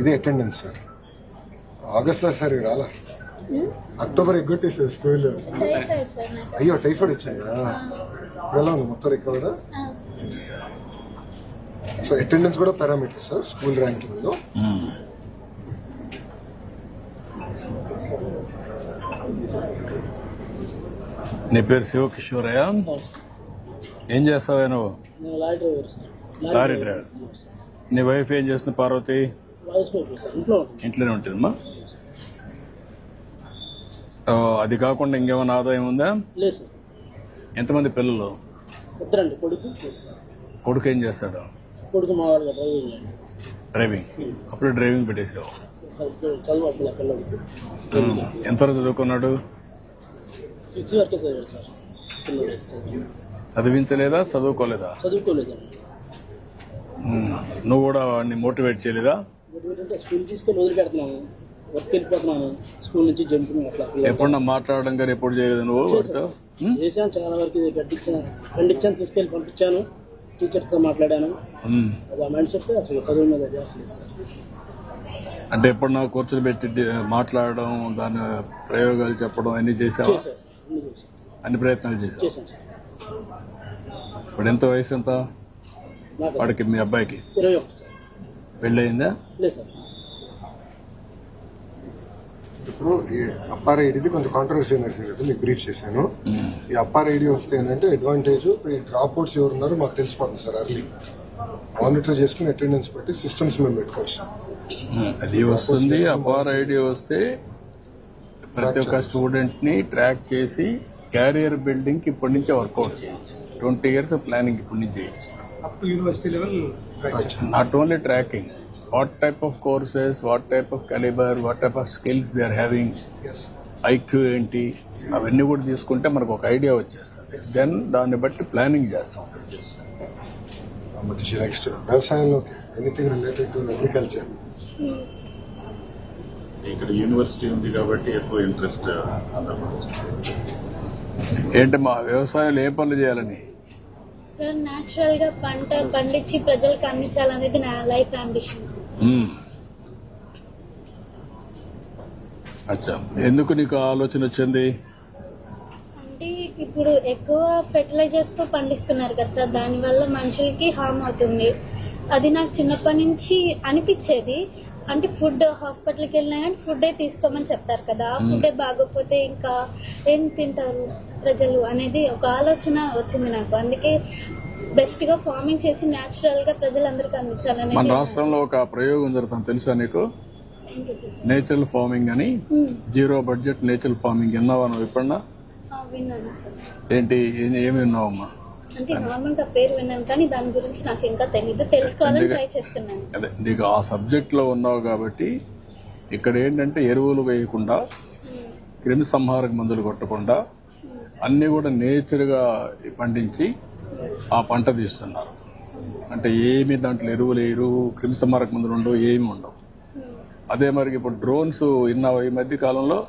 ఇది attendance sir ఆగస్ట్లో sir రాలా అక్టోబర్ ఎగ్గొట్టేసారు స్కూల్ అయ్యో టైఫాయిడ్ వచ్చిందా? ఎలా ఉంది మొత్తం రికవర్ సో అటెండెన్స్ కూడా పారామీటర్ సార్ స్కూల్ ర్యాంకింగ్లో. నీ పేరు శివకిషోరయ్య ఏం చేస్తావా నువ్వు? Lorry driver. నీ వైఫ్ ఏం చేస్తుంది పార్వతి? ఇంట్లోనే ఉంటుందమ్మా. అది కాకుండా ఇంకేమైనా ఆదాయం ఉందా? లేదు ఎంతమంది పిల్లలు? ఇద్దరండి. కొడుకు కొడుకు. ఏం చేస్తాడు? కొడుకు డ్రైవింగ్. డ్రైవింగ్. అప్పుడు డ్రైవింగ్ పెట్టేసావు. ఎంతవరకు చదువుకున్నాడు? చదివించలేదా? చదువుకోలేదా? చదువుకోలేదండి ఉమ్. నువ్వు కూడా వాడిని మోటివేట్ చేయలేదా? స్కూల్ తీసుకొని వర్క్ వెళ్ళిపోతున్నాను. స్కూల్ నుంచి అట్లా. మాట్లాడడం కానీ ఎప్పుడు చేయలేదు నువ్వు వాడితో? చేశాను. చాలా వరకు గడ్డించాను ఖండించాను తీసుకెళ్ళి పంపించాను. టీచర్స్తో మాట్లాడాను. ఉమ్. అది ఆ మైండ్ సెట్ అసలు చదువు మీద సార్ అంటే ఎప్పుడు నా కూర్చొని పెట్టి మాట్లాడడం దాని ప్రయోగాలు చెప్పడం అన్ని చేసావా? అన్ని ప్రయత్నాలు చేసావు? ఇప్పుడు ఎంత వయసు ఎంత? నాకు వాడికి మీ అబ్బాయికి? ఇరవై ఒకటి సార్. పెళ్ళయిందా? లేదు సార్. ఇప్పుడు ఈ అప్పార్ ఐడిది కొంచెం కాంట్రవర్సీ అయిన సీరియస్ మీకు బ్రీఫ్ చేశాను. ఈ అప్పార్ ఐడి వస్తే ఏంటంటే అడ్వాంటేజ్ ఈ డ్రాప్ అవుట్స్ ఎవరు ఉన్నారో మాకు తెలిసిపోతుంది సార్ అర్లీ మానిటర్ చేసుకుని అటెండెన్స్ బట్టి సిస్టమ్స్ మేము పెట్టుకోవచ్చు. అది వస్తుంది అపార్ ఐడి వస్తే ప్రతి ఒక్క స్టూడెంట్ని ట్రాక్ చేసి క్యారియర్ బిల్డింగ్ ఇప్పటి నుంచే వర్కౌట్ చేయొచ్చు. ట్వంటీ ఇయర్స్ ప్లానింగ్ ఇప్పటి నుంచి చేయొచ్చు. Up to only tracking what type of courses what type of calibre what type of skills they are having Yes. IQ ఏంటి అవన్నీ కూడా తీసుకుంటే మనకు ఒక ఐడియా వచ్చేస్తుంది. దెన్ దాన్ని బట్టి ప్లానింగ్ చేస్తాం. నెక్స్ట్ వ్యవసాయంలోకి ఎనీథింగ్ రిలేటెడ్ టు అగ్రికల్చర్ ఇక్కడ యూనివర్సిటీ ఉంది కాబట్టి ఎక్కువ ఇంట్రెస్ట్ ఏంటి మా వ్యవసాయంలో ఏ పనులు చేయాలని? సార్ న్యాచురల్గా పంట పండించి ప్రజలకు అందించాలనేది నా లైఫ్ అంబిషన్ మ్మ్. అచ్చా. ఎందుకు నీకు ఆలోచన వచ్చింది? అంటే ఇప్పుడు ఎక్కువ ఫెర్టిలైజర్స్తో పండిస్తున్నారు కదా సార్ దానివల్ల మనుషులకి హామ్ అవుతుంది. అది నాకు చిన్నప్పటి నుంచి అనిపించేది. అంటే ఫుడ్ హాస్పిటల్కి వెళ్ళినా కానీ ఫుడ్ తీసుకోమని చెప్తారు కదా. ఆ ఫుడ్ బాగోకపోతే ఇంకా ఏం తింటారు ప్రజలు అనేది ఒక ఆలోచన వచ్చింది నాకు. అందుకే బెస్ట్గా ఫార్మింగ్ చేసి న్యాచురల్గా ప్రజలందరికీ మన అందించాలనేది రాష్ట్రంలో ఒక ప్రయోగం జరుగుతుంది తెలుసా నీకు? నేచురల్ ఫార్మింగ్ అని. జీరో బడ్జెట్ నేచురల్ ఫార్మింగ్ విన్నావా నువ్వు ఎప్పుడన్నా? ఏంటి? ఏమి విన్నావమ్మా? అంటే నార్మల్గా పేరు విన్నాను కానీ దాని గురించి నాకు ఇంకా తెలియదు తెలుసుకోవాలని అందుకే- ట్రై చేస్తున్నాను. అదే నీకు ఆ సబ్జెక్ట్లో ఉన్నావు కాబట్టి ఇక్కడ ఏంటంటే ఎరువులు వేయకుండా క్రిమి సంహారక మందులు కొట్టకుండా అన్ని కూడా నేచర్గా పండించి ఆ పంట తీస్తున్నారు. అంటే ఏమి దాంట్లో ఎరువులు వేయరు క్రిమి సంహారక మందులు ఉండవు ఏమి ఉండవు. అదే మరి ఇప్పుడు డ్రోన్స్ విన్నావా ఈ మధ్య కాలంలో?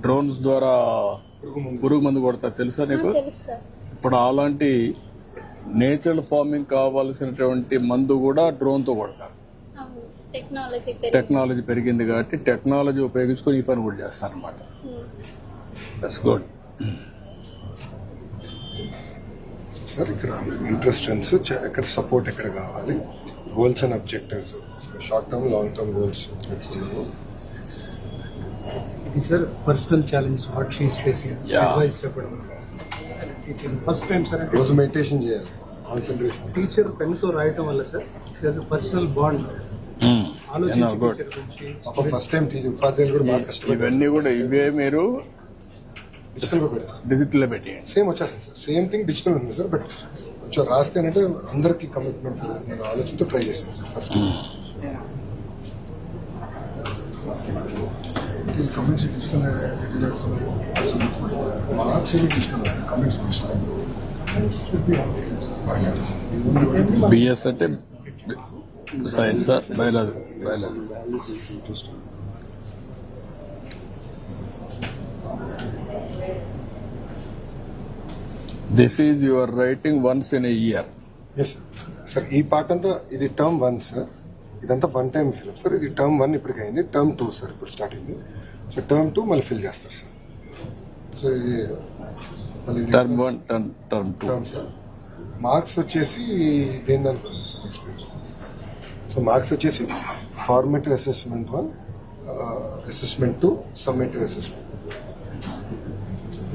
డ్రోన్స్ ద్వారా పురుగు మందు. కొడతారు తెలుసా నీకు? ఇప్పుడు అలాంటి నేచురల్ ఫార్మింగ్ కావాల్సినటువంటి మందు కూడా డ్రోన్తో కొడతారు. అవును టెక్నాలజీ పెరిగి టెక్నాలజీ పెరిగింది కాబట్టి టెక్నాలజీ ఉపయోగించుకొని ఈ పని కూడా చేస్తారు అనమాట దట్స్ గుడ్ సార్ ఇక్కడ ఇంట్రెస్ట్ స్ట్రెంత్స్ ఎక్కడ సపోర్ట్ ఎక్కడ కావాలి? Goals and objectives short term long term goals ఇది sir personal challenge what she's facing. Advice చెప్పడం. టీచింగ్ ఫస్ట్ టైం సార్ రోజు మెడిటేషన్ చేయాలి. కాన్సన్ట్రేషన్ టీచర్ పెన్తో రాయటం వల్ల sir personal bond first time teacher ఉపాధ్యాయులు కూడా బాగా కష్టపడ్డారు. ఇవన్నీ కూడా ఇవే మీరు డిజిటల్ డిజిటల్ పెట్టేయండి. సేమ్ వచ్చేస్తుంది sir same thing digital sir but కొంచెం రాస్తే అంటే అందరికి కమిట్మెంట్ ఆలోచనతో ట్రై చేసాం sir first comments digital marks digital comments BS అంటే science biology biology this is your writing once in a year yes sir ఈ పార్ట్ అంతా ఇది టర్మ్ వన్ సార్ ఇదంతా వన్ టైం ఫిల్ సార్ ఇది term one ఇప్పటికి అయింది term two sir ఇప్పుడు start అయింది. టర్మ్ టూ మళ్ళీ ఫిల్ చేస్తారు సార్. సో ఇది term one term term two. Term sir. Marks వచ్చేసి దేని దానికి సార్ ఎక్స్పీరియన్స్? సో మార్క్స్ వచ్చేసి formative assessment one assessment two summative assessment.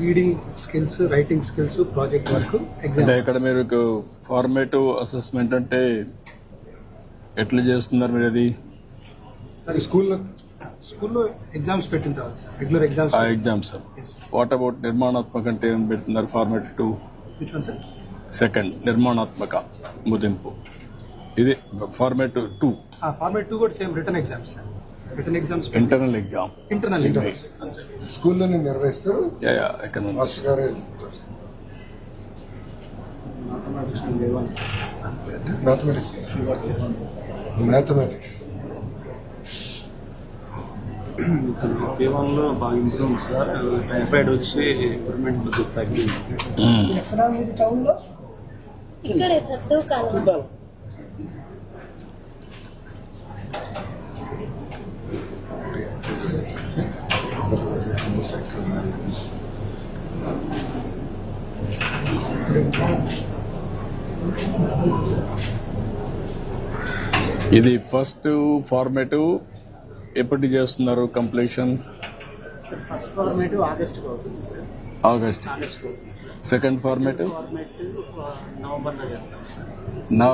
Reading skills writing skills project work అంటే exam ఇక్కడ మీరు ఫార్మేటివ్ అసెస్మెంట్ అంటే ఎట్లా చేస్తున్నారు మీరు అది? స్కూల్లో స్కూల్లో ఎగ్జామ్స్ పెట్టిన తర్వాత సార్ రెగ్యులర్ ఎగ్జామ్స్ ఆ ఎగ్జామ్స్ వాట్ అబౌట్ నిర్మాణాత్మక అంటే ఏం పెడుతున్నారు? Format two which one sir second నిర్మాణాత్మక ముదింపు ఇది ఫార్మేట్ టూ ఫార్మేట్ టూ కూడా same return exams sir return exams internal exam internal exams స్కూల్లోనే నిర్వహిస్తారు? సార్ మ్యాథమెటిక్స్ మ్యాథమెటిక్స్ జీవనంలో బాగా ఇంప్రూవ్ సార్. టైఫాయిడ్ వచ్చి ఇంప్రూవ్మెంట్ కొద్దిగా తగ్గింది. ఇక్కడే సార్ దూకాలి. ఇది ఫస్ట్ ఫార్మేటివ్ ఎప్పటి చేస్తున్నారు కంప్లీషన్ ఫస్ట్ ఆగస్ట్ అవుతుంది సార్. ఆగస్ట్ ఆగస్ట్ సెకండ్ చేస్తాం సార్. నా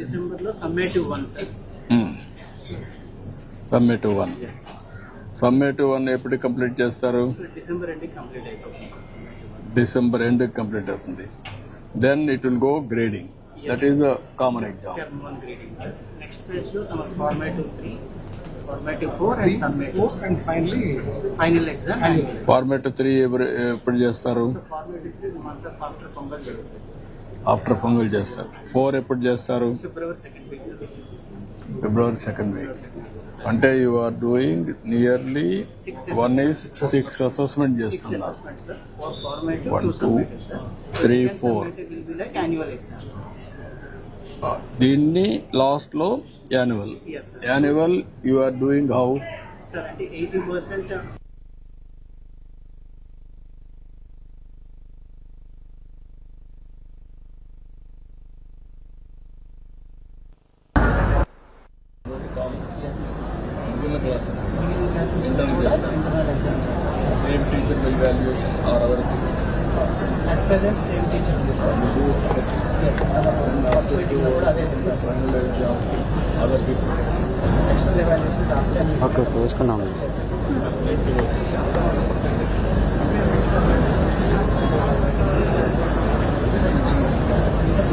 డిసెంబర్లో summative one sir. Summative one summative one ఎప్పుడు కంప్లీట్ చేస్తారు? డిసెంబర్ కంప్లీట్ అయిపోతుంది ఎండ్ కంప్లీట్ అవుతుంది. Then it will go grading that is common exam next formative three formative three ఎప్పుడు చేస్తారు? Three after pongal జరుగుతుంది ఆఫ్టర్ పొంగల్ చేస్తారు. ఫోర్ ఎప్పుడు చేస్తారు? February second week February second week అంటే you are doing nearly one is six assessment six చేస్తున్నారు. Assessment sir four One, two, sir దీన్ని లాస్ట్లో annual Yes, sir. Annual you are doing how sir అంటే eighty percent same teacher valuation are our at present same teacher ఉంది sir first meeting కూడా అదే చెప్పారు sir other people external evaluation last time okay okay వేసుకున్నాము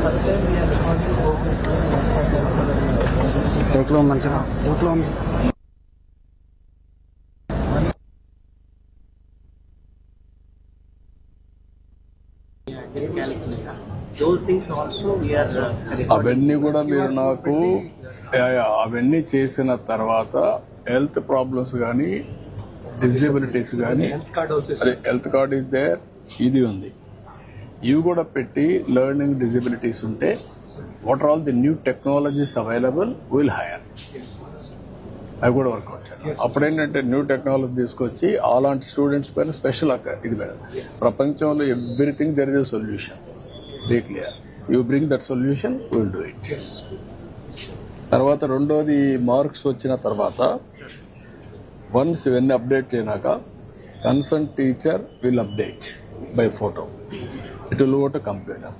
first time we are responsible టేక్లో మంచిగా టేక్లో ఉంది we are అవన్నీ కూడా మీరు నాకు అవన్నీ చేసిన తర్వాత హెల్త్ ప్రాబ్లమ్స్ కానీ డిజబిలిటీస్ కానీ హెల్త్ కార్డ్ ఆల్సో అదే హెల్త్ కార్డ్ ఇస్ దేర్ ఇది ఉంది. ఇవి కూడా పెట్టి లెర్నింగ్ డిజబిలిటీస్ ఉంటే what are all the new technologies available will hire అవి కూడా వర్కౌట్ చేయాలి అప్పుడేంటంటే న్యూ టెక్నాలజీ తీసుకొచ్చి అలాంటి స్టూడెంట్స్ పైన స్పెషల్ ఇది మేడం. ప్రపంచంలో everything there is solution be clear you bring that solution will do it తర్వాత రెండోది మార్క్స్ వచ్చిన తర్వాత వన్స్ ఇవన్నీ update చేయనాక concern teacher will update by photo it will go to computer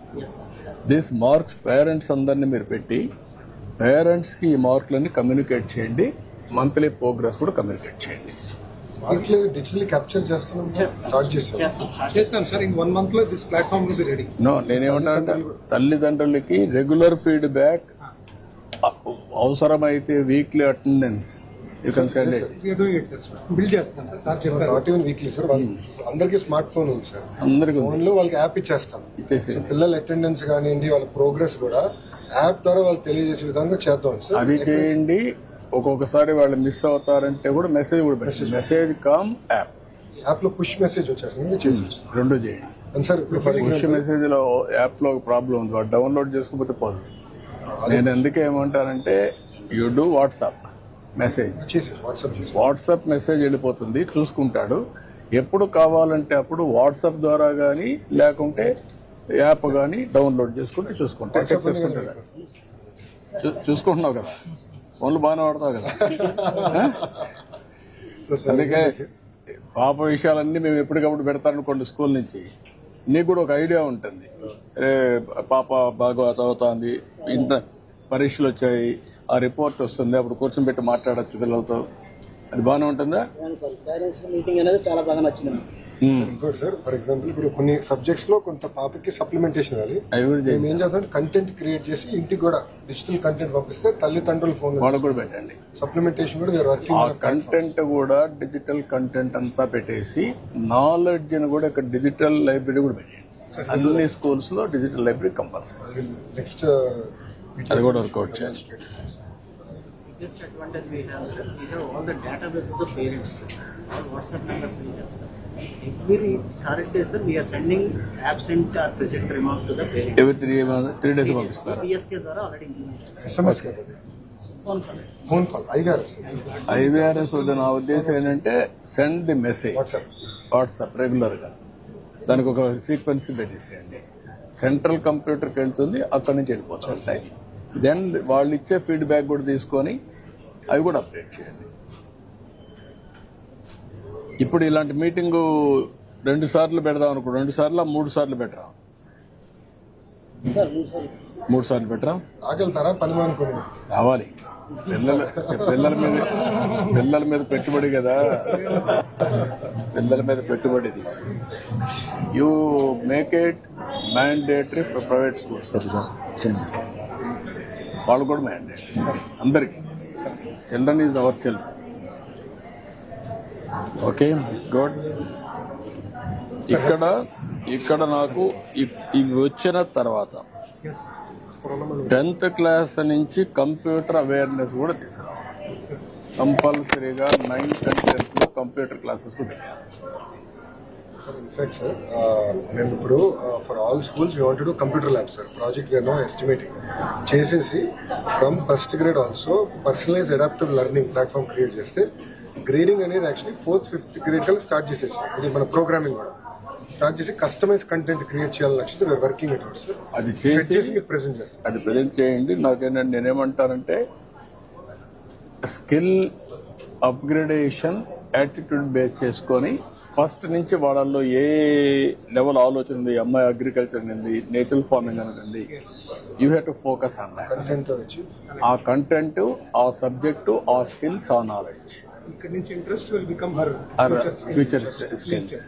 this marks parents అందరినీ మీరు పెట్టి పేరెంట్స్కి ఈ మార్కులన్నీ కమ్యూనికేట్ చేయండి. మంత్లీ ప్రోగ్రెస్ కూడా కమ్యూనికేట్ చేయండి. మార్కులు డిజిటల్ క్యాప్చర్ చేస్తున్నాం స్టార్ట్ చేసాం చేస్తాం. సార్ ఇన్ వన్ మంత్లో this platform will be ready no నేనేమంటానంటే తల్లిదండ్రులకి రెగ్యులర్ ఫీడ్బ్యాక్ అవసరమైతే weekly attendance you can send it we're doing it sir build చేస్తాం సార్ సార్ చెప్పారు. నాట్ ఈవెన్ వీక్లీ సార్ అందరికీ స్మార్ట్ ఫోన్ ఉంది సార్ అందరికీ ఉంది. ఫోన్లో వాళ్ళకి యాప్ ఇచ్చేస్తాం. ఇచ్చేసి. పిల్లల అటెండెన్స్ కానివ్వండి వాళ్ళ ప్రోగ్రెస్ కూడా యాప్ ద్వారా వాళ్ళు తెలియజేసే విధంగా చేద్దాం సార్ అది చేయండి. ఒక్కొక్కసారి వాళ్ళు మిస్ అవుతారంటే కూడా మెసేజ్ కూడా పెట్టండి. మెసేజ్ కమ్ యాప్ యాప్లో పుష్ మెసేజ్ వచ్చేస్తుంది చేసి రెండు చేయండి. సార్ పుష్ మెసేజ్లో యాప్లో ఒక ప్రాబ్లం ఉంది. వాడు డౌన్లోడ్ చేసుకోకపోతే పోదు. నేను ఎందుకు ఏమంటానంటే you do WhatsApp message WhatsApp message వెళ్ళిపోతుంది చూసుకుంటాడు. ఎప్పుడు కావాలంటే అప్పుడు వాట్సాప్ ద్వారా కానీ లేకుంటే యాప్ కానీ డౌన్లోడ్ చేసుకుంటే చేసుకుంటాడు. చూసుకుంటున్నావు కదా? ఫోన్లు బాగానే వాడతావు కదా. అందుకే పాప విషయాలన్నీ మేము ఎప్పటికప్పుడు పెడతారనుకోండి స్కూల్ నుంచి. నీకు కూడా ఒక ఐడియా ఉంటుంది. అరే పాప బాగా చదువుతోంది ఇంటర్ పరీక్షలు వచ్చాయి ఆ రిపోర్ట్ వస్తుంది అప్పుడు కూర్చొని పెట్టి మాట్లాడచ్చు పిల్లలతో. అది బాగానే ఉంటుందా? సార్ పేరెంట్స్ మీటింగ్ అనేది చాలా బాగా నచ్చింది ఉమ్. ఇంకోటి సార్ ఫర్ ఎగ్జాంపుల్ ఇప్పుడు కొన్ని సబ్జెక్ట్స్లో కొంత పాపకి సప్లిమెంటేషన్ ఇవ్వాలి. మేము ఏం చేద్దాం కంటెంట్ క్రియేట్ చేసి ఇంటికి కూడా డిజిటల్ కంటెంట్ పంపిస్తే తల్లిదండ్రుల ఫోన్ వాళ్ళకు కూడా పెట్టండి సప్లిమెంటేషన్ కూడా ఆ వర్కింగ్ కంటెంట్ కూడా డిజిటల్ కంటెంట్ అంతా పెట్టేసి నాలెడ్జ్ని కూడా ఇక్కడ డిజిటల్ లైబ్రరీ కూడా పెట్టండి అన్ని స్కూల్స్లో డిజిటల్ లైబ్రరీ కంపల్సరీ నెక్స్ట్ అది కూడా వర్కౌట్ చేయాలి biggest advantage we have, sir, we have all the database of the parents, sir. all WhatsApp numbers we have, sir. Every third day, sir, we are sending absent or present remark to the parents. ఎవరి three three days పంపిస్తారు PSK ద్వారా already. SMS కదా? Phone call. Phone call IVRS వద్ద నా ఉద్దేశం ఏంటంటే send the message WhatsApp WhatsApp రెగ్యులర్గా దానికి ఒక సీక్వెన్స్ పెట్టేసేయండి సెంట్రల్ కంప్యూటర్కి వెళ్తుంది అక్కడి నుంచి వెళ్ళిపోతుంది. దెన్ వాళ్ళు ఇచ్చే ఫీడ్బ్యాక్ కూడా తీసుకొని అవి కూడా అప్డేట్ చేయండి. ఇప్పుడు ఇలాంటి మీటింగ్ రెండు సార్లు పెడదాం అనుకో రెండు సార్లు మూడు సార్లు పెట్టరా? మూడు సార్లు. పెట్టరా? పని రావాలి. పిల్లల పిల్లల మీద పిల్లల మీద పెట్టుబడి కదా. పిల్లల మీద పెట్టుబడిది you make it mandatory for private schools వాళ్ళు కూడా మ్యాండేటరీ అందరికి. Children is our children okay good ఇక్కడ ఇక్కడ నాకు ఇవి వచ్చిన తర్వాత టెన్త్ క్లాస్ నుంచి కంప్యూటర్ అవేర్నెస్ కూడా తీసుకురావాలి. కంపల్సరీగా నైన్త్ అండ్ టెన్త్లో కంప్యూటర్ క్లాసెస్ కూడా. ఇన్ఫాక్ట్ సార్ మేము ఇప్పుడు for all schools we want to computer lab sir project where no estimating చేసేసి from first grade also personalise adaptive learning platform create చేస్తే గ్రేడింగ్ అనేది యాక్చువల్లీ ఫోర్త్ ఫిఫ్త్ గ్రేడ్ కల్లా start చేసేసి ఇది మన ప్రోగ్రామింగ్ కూడా. స్టార్ట్ చేసి కస్టమైజ్ కంటెంట్ క్రియేట్ చేయాలని లక్ష్యంతో వేర్ వర్కింగ్ అది చేసి మీకు ప్రెజెంట్ అది ప్రజెంట్ చేయండి. నాకేంటంటే నేనేమంటానంటే స్కిల్ అప్గ్రేడేషన్ యాటిట్యూడ్ బేస్ చేసుకొని ఫస్ట్ నుంచి వాళ్ళల్లో ఏ లెవెల్ ఆలోచన ఉంది అమ్మాయి అగ్రికల్చర్ ఉంది నేచురల్ ఫార్మింగ్ అనేది యూ హ్యావ్ టు ఫోకస్ వచ్చి. ఆ కంటెంట్ ఆ సబ్జెక్టు ఆ స్కిల్స్ ఆ నాలెడ్జ్ ఇక్కడ నుంచి interest will become her future skills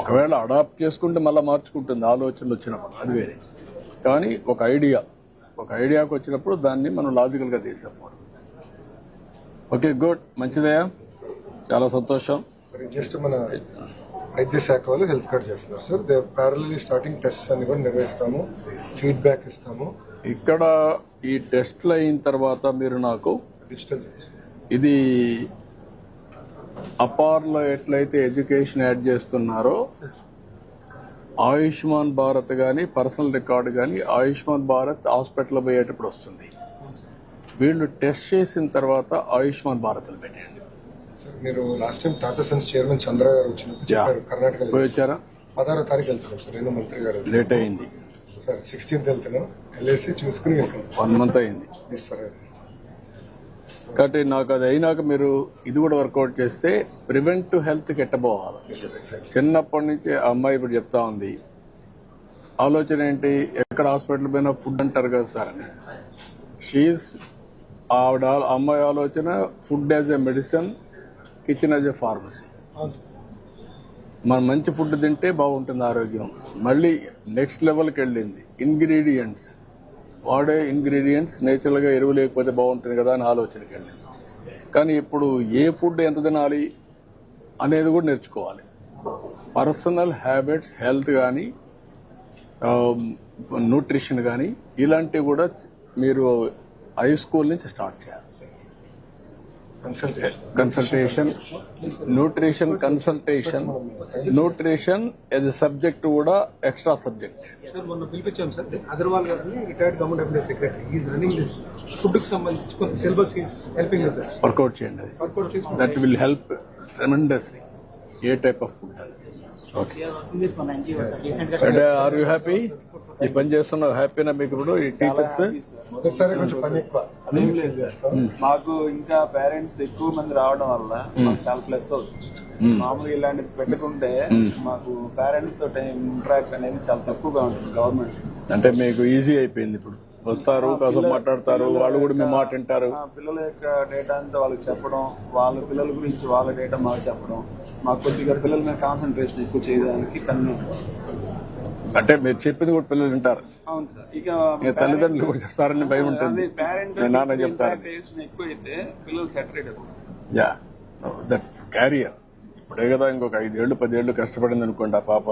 ఒకవేళ అడాప్ట్ చేసుకుంటే మళ్ళీ మార్చుకుంటుంది ఆలోచనలు వచ్చినప్పుడు. అది వేరే. కానీ ఒక ఐడియా ఒక ఐడియాకి వచ్చినప్పుడు దాన్ని మనం లాజికల్గా తీసేపోవడం ఓకే గుడ్ మంచిదయ్యా. చాలా సంతోషం. జస్ట్ మన వైద్య శాఖ వాళ్ళు హెల్త్ కార్డ్ చేస్తున్నారు sir they parallelly starting test అన్ని కూడా నిర్వహిస్తాము ఫీడ్బ్యాక్ ఇస్తాము. ఇక్కడ ఈ టెస్ట్లు అయిన తర్వాత మీరు నాకు డిజిటల్ ఇది అపార్లో ఎట్లయితే ఎడ్యుకేషన్ యాడ్ చేస్తున్నారో ఆయుష్మాన్ భారత్ కానీ పర్సనల్ రికార్డు కానీ ఆయుష్మాన్ భారత్ హాస్పిటల్ పోయేటప్పుడు వస్తుంది. వీళ్ళు టెస్ట్ చేసిన తర్వాత ఆయుష్మాన్ భారత్ పెట్టండి మీరు last time Tata sons chairman Chandra గారు వచ్చినప్పుడు చెప్పారు కర్ణాటకలో. పోయి వచ్చారా పదహారో తారీఖు వెళ్తున్నాం సార్ నేను మంత్రి గారు. లేట్ అయింది. సార్ సిక్స్టీన్త్ వెళ్తున్నాం వెళ్ళేసి చూసుకుని వెళ్తాం వన్ మంత్ అయింది. సార్ కాబట్టి నాకు అది అయినాక మీరు ఇది కూడా వర్కౌట్ చేస్తే ప్రివెంటివ్ హెల్త్ ఎట్టబోవాలి చిన్నప్పటి నుంచి ఆ అమ్మాయి ఇప్పుడు చెప్తా ఉంది. ఆలోచన ఏంటి? ఎక్కడ హాస్పిటల్ పోయినా ఫుడ్ అంటారు కదా సార్. అని షీఈ్ ఆవిడ అమ్మాయి ఆలోచన food as a medicine kitchen as a pharmacy. మనం మంచి ఫుడ్ తింటే బాగుంటుంది ఆరోగ్యం. మళ్ళీ నెక్స్ట్ లెవెల్కి వెళ్ళింది. ఇంగ్రీడియంట్స్ వాడే ఇంగ్రీడియంట్స్ నేచురల్గా ఎరువు లేకపోతే బాగుంటుంది కదా అని ఆలోచనకి వెళ్ళింది కానీ ఇప్పుడు ఏ ఫుడ్ ఎంత తినాలి అనేది కూడా నేర్చుకోవాలి. పర్సనల్ హ్యాబిట్స్ హెల్త్ కానీ న్యూట్రిషన్ కానీ ఇలాంటివి కూడా మీరు హై స్కూల్ నుంచి స్టార్ట్ చేయాలి. కన్సల్టేషన్ న్యూట్రిషన్ కన్సల్టేషన్ న్యూట్రిషన్ ఎది సబ్జెక్ట్ కూడా ఎక్స్ట్రా సబ్జెక్ట్ సార్ మొన్న పిలిపించాం సార్. అగర్వాల్ గారిని retired government employee secretary is running this ఫుడ్కి సంబంధించి కొంత syllabus is helping with work out చేయండి. అది that will help tremendously a type of food అంటే ఆర్ యూ హ్యాపీ ఈ పని చేస్తున్న హ్యాపీనా మీకు ఇప్పుడు ఈ టీచర్స్ మొదటిసారి కొంచెం పని ఎక్కువ. లేదు సార్ మాకు ఇంకా పేరెంట్స్ ఎక్కువ మంది రావడం వల్ల మాకు చాలా ప్లస్ అవుతుంది. మామూలుగా ఇలాంటివి పెట్టుకుంటే మాకు పేరెంట్స్తో ఇంటరాక్ట్ అనేది చాలా తక్కువగా ఉంటుంది గవర్నమెంట్స్. అంటే మీకు ఈజీ అయిపోయింది ఇప్పుడు. వస్తారు కాసేపు మాట్లాడతారు వాళ్ళు కూడా మీ మాట వింటారు. పిల్లల యొక్క డేటా అంతా వాళ్ళకి చెప్పడం వాళ్ళ పిల్లల గురించి వాళ్ళ డేటా మాకు చెప్పడం మాకు కొద్దిగా పిల్లల మీద కాన్సన్ట్రేషన్ ఎక్కువ చేయడానికి కన్ను అంటే మీరు చెప్పింది కూడా పిల్లలు వింటారు. అవును సార్. ఇక తల్లిదండ్రులు కూడా చెప్తారని భయం ఉంటుంది. మీ నాన్న చెప్తారు. పిల్లలు సెటరేట్ యా. దట్ క్యారియర్ ఇప్పుడే కదా ఇంకొక ఐదేళ్ళు పదేళ్ళు కష్టపడింది అనుకోండి ఆ పాప.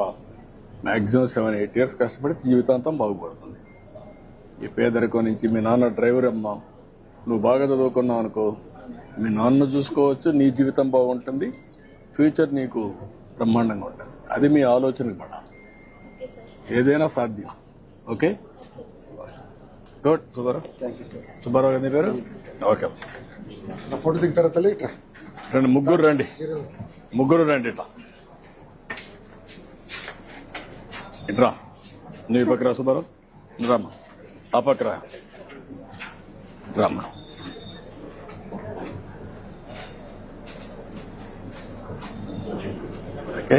మాక్సిమం సెవెన్ ఎయిట్ ఇయర్స్ కష్టపడి జీవితాంతం బాగుపడుతుంది. ఈ పేదరికం నుంచి మీ నాన్న డ్రైవర్ అమ్మా. నువ్వు బాగా చదువుకున్నావు అనుకో. మీ నాన్న చూసుకోవచ్చు నీ జీవితం బాగుంటుంది. ఫ్యూచర్ నీకు బ్రహ్మాండంగా ఉంటుంది. అది మీ ఓకే సార్. ఏదైనా సాధ్యం. ఓకే? గుడ్. సుబ్బారావు. సుబ్బారావు గారి పేరు? ఓకే. నా ఫోటో దిగుతారా తల్లి? రండి ముగ్గురు రండి. ముగ్గురు రండి ఇట్లా. ఇట్రా. నీ పక్కరా సుబ్బారావు. రామ్మా. అపక్రా పక్కరా ఓకే.